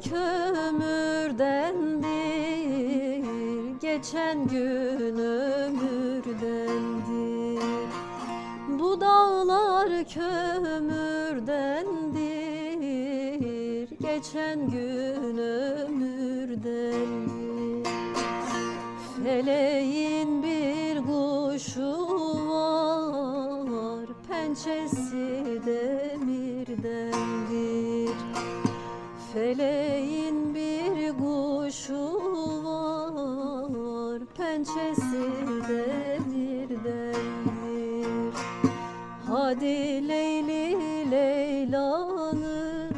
kömürdendir Geçen gün ömürdendir Bu dağlar kömürdendir Geçen gün ömürdendir Feleğin bir kuşu var Pençesi demirdendir Feleğin bir kuşu var Pençesi demirdendir Hadi Leyli Leyla'nı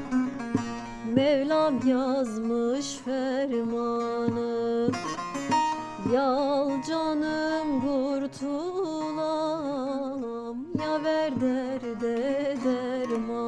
Mevlam yazmış fermanı. Yal canım kurtulam Ya ver derde dermanı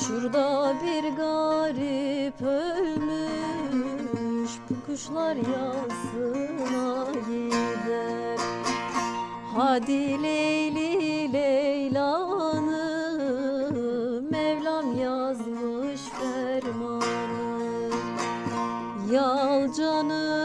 Şurada bir garip ölmüş Bu kuşlar yasına gider. Hadi Leyli Leyla'nı Mevlam yazmış fermanı. Yal canım